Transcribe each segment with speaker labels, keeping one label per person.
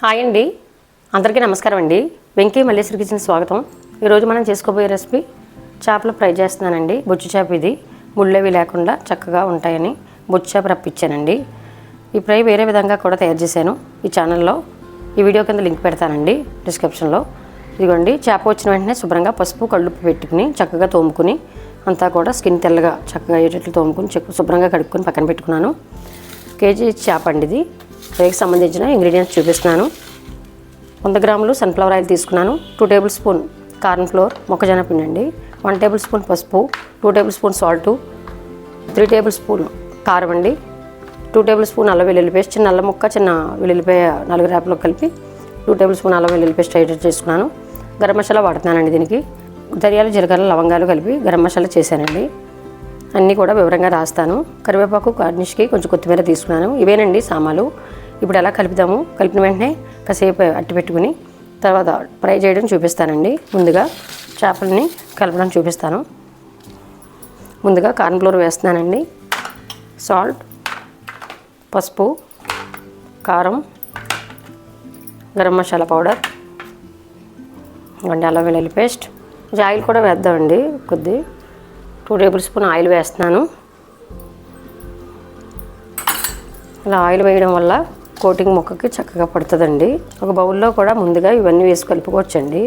Speaker 1: Hi అండి. అందరికీ నమస్కారం అండి. వెంకీ మల్లేశ్వరి కిచెన్ స్వాగతం. ఈరోజు మనం చేసుకోబోయే రెసిపీ చేపలు ఫ్రై చేస్తున్నానండి. బొచ్చు చేప ఇది. ముళ్ళవి లేకుండా చక్కగా ఉంటాయని బొచ్చు చేప రప్పించానండి. ఈ ఫ్రై వేరే విధంగా కూడా తయారు చేశాను. ఈ ఛానల్లో ఈ వీడియో కింద లింక్ పెడతానండి డిస్క్రిప్షన్లో. ఇదిగోండి చేప వచ్చిన వెంటనే శుభ్రంగా పసుపు కళ్ళుప్పు పెట్టుకుని చక్కగా తోముకుని అంతా కూడా స్కిన్ తెల్లగా చక్కగా అయ్యేటట్లు తోముకుని శుభ్రంగా కడుక్కొని పక్కన పెట్టుకున్నాను. కేజీ చేప అండి ఇది. ఫ్రైకి సంబంధించిన ఇంగ్రీడియంట్స్ చూపిస్తున్నాను. వంద గ్రాములు సన్ఫ్లవర్ ఆయిల్ తీసుకున్నాను. Two table spoon corn flour మొక్కజొన్న పిండి అండి వన్ టేబుల్ స్పూన్ పసుపు two table spoon salt three table spoon కారం అండి. టూ టేబుల్ స్పూన్ అల్లం వెల్లుల్లి పేస్ట్ చిన్న అల్లం ముక్క చిన్న వెల్లుల్లిపాయ నలుగు రేపలో కలిపి టూ టేబుల్ స్పూన్ అల్లం వెల్లుల్లి పేస్ట్ ఎడిట్ చేసుకున్నాను. గరం మసాలా వాడుతున్నానండి దీనికి. ధనియాలు జీలకర్ర లవంగాలు కలిపి గరం మసాలా చేశానండి. అన్నీ కూడా వివరంగా రాస్తాను. కరివేపాకు గార్నిష్కి కొంచెం కొత్తిమీర తీసుకున్నాను. ఇవేనండి సామాలు ఇప్పుడు ఎలా కలుపుదాము? కలిపిన వెంటనే కాసేపు అట్టి పెట్టుకుని తర్వాత ఫ్రై చేయడం చూపిస్తానండి. ముందుగా చేపలని కలపడం చూపిస్తాను. ముందుగా కార్న్ ఫ్లోర్ వేస్తున్నానండి. సాల్ట్ పసుపు కారం గరం మసాలా పౌడర్ ఇవ్వండి అల్లం వెల్లుల్లి పేస్ట్. ఆయిల్ కూడా వేద్దామండి కొద్ది. టూ టేబుల్ స్పూన్ ఆయిల్ వేస్తున్నాను. ఇలా ఆయిల్ వేయడం వల్ల కోటింగ్ మొక్కకి చక్కగా పడుతుందండి. ఒక బౌల్లో కూడా ముందుగా ఇవన్నీ వేసి కలుపుకోవచ్చండి.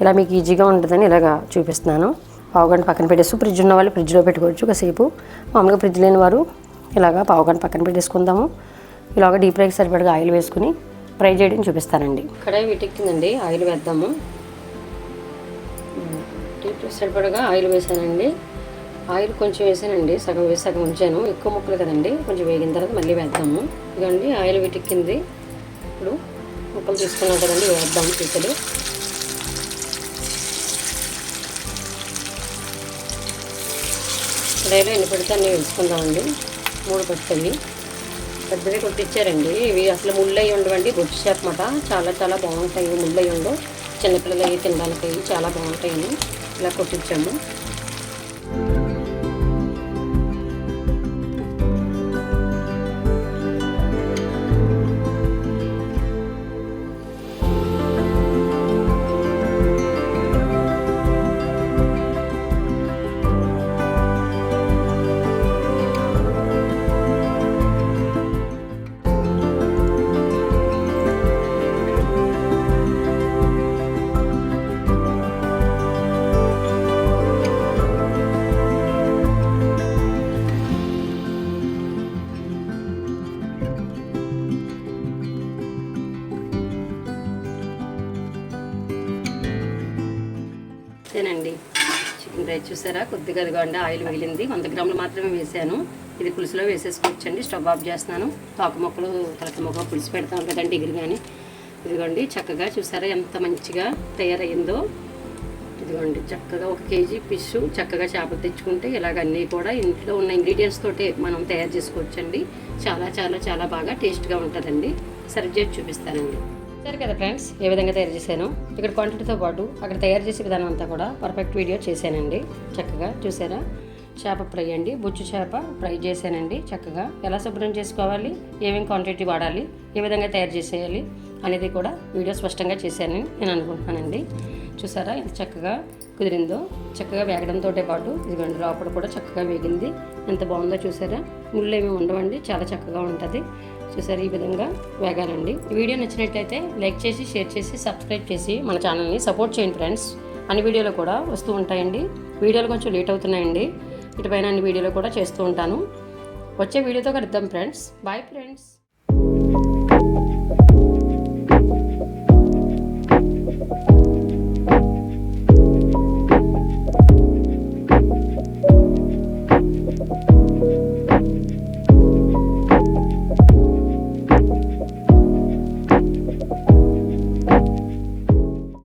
Speaker 1: ఇలా మీకు ఈజీగా ఉంటుందని ఇలాగా చూపిస్తున్నాను. పావుగంట పక్కన పెట్టేసి ఫ్రిడ్జ్ ఉన్న వాళ్ళు ఫ్రిడ్జ్లో పెట్టుకోవచ్చు ఒకసేపు. మామూలుగా ఫ్రిడ్జ్ లేని వారు ఇలాగా పావుగంట పక్కన పెట్టేసుకుందాము. ఇలాగ డీప్ ఫ్రైకి సరిపడగా ఆయిల్ వేసుకుని ఫ్రై చేయడం చూపిస్తానండి. కడాయి వీటెక్కిందండి ఆయిల్ వేద్దాము. డీప్ ఫ్రై సరిపడగా ఆయిల్ వేసానండి. ఆయిల్ కొంచెం వేసానండి సగం వేసి సగం ఉంచాను. ఎక్కువ ముక్కలు కదండి కొంచెం వేగిన తర్వాత మళ్ళీ వేద్దాము. ఇదండి ఆయిల్ వెటిక్కింది ఇప్పుడు ముక్కలు తీసుకున్నాం కదండి వేద్దాం పీసలు డైలో ఎన్ని పెడితే అన్నీ వేసుకుందామండి. మూడు పట్టుకొని పెద్దది కొట్టించారండి ఇవి అసలు ముళ్ళయి ఉండవండి బొచ్చు చేపమాట చాలా చాలా బాగుంటాయి. ముళ్ళయి ఉండవు. చిన్నపిల్లలు అవి తినడానికి అవి చాలా బాగుంటాయి. ఇలా కొట్టించాము అండి చికెన్ ఫ్రై చూసారా? కొద్దిగా అదిగోండి ఆయిల్ మిగిలింది. వంద గ్రాములు మాత్రమే వేసాను. ఇది పులుసులో వేసేసుకోవచ్చండి. స్టవ్ ఆఫ్ చేస్తున్నాను. తోక మొక్కలు తలక మొక్క పులుసు పెడతాం కదండి ఎగిరి కానీ ఇదిగోండి చక్కగా చూసారా ఎంత మంచిగా తయారయ్యిందో. ఇదిగోండి చక్కగా ఒక కేజీ ఫిష్ చక్కగా చేపలు తెచ్చుకుంటే ఇలాగ అన్నీ కూడా ఇంట్లో ఉన్న ఇంగ్రీడియంట్స్ తోటే మనం తయారు చేసుకోవచ్చండి. చాలా చాలా చాలా బాగా టేస్ట్గా ఉంటుందండి. సర్వ్ చేసి చూపిస్తానండి. సరే కదా ఫ్రెండ్స్ ఏ విధంగా తయారు చేశాను? ఇక్కడ క్వాంటిటీతో పాటు అక్కడ తయారు చేసే విధానం అంతా కూడా పర్ఫెక్ట్ వీడియో చేశానండి. చక్కగా చూసారా? చేప ఫ్రై అండి. బుచ్చు చేప ఫ్రై చేశానండి. చక్కగా ఎలా శుభ్రం చేసుకోవాలి? ఏమేమి క్వాంటిటీ వాడాలి? ఏ విధంగా తయారు చేసేయాలి? అనేది కూడా వీడియో స్పష్టంగా చేశానని నేను అనుకుంటున్నానండి. చూసారా? ఎంత చక్కగా కుదిరిందో చక్కగా వేగడంతో పాటు ఇదిగోండి లోపల కూడా చక్కగా వేగింది. ఎంత బాగుందో చూసారా? ముళ్ళు ఏమి ఉండవండి చాలా చక్కగా ఉంటుంది. చూసారు? ఈ విధంగా వేగాలండి. వీడియో నచ్చినట్లయితే లైక్ చేసి షేర్ చేసి సబ్స్క్రైబ్ చేసి మన ఛానల్ని సపోర్ట్ చేయండి ఫ్రెండ్స్. అన్ని వీడియోలు కూడా వస్తూ ఉంటాయండి. వీడియోలు కొంచెం లేట్ అవుతున్నాయండి. ఇటుపైన అన్ని వీడియోలు కూడా చేస్తూ ఉంటాను. వచ్చే వీడియోతో కలుద్దాం ఫ్రెండ్స్. Bye friends.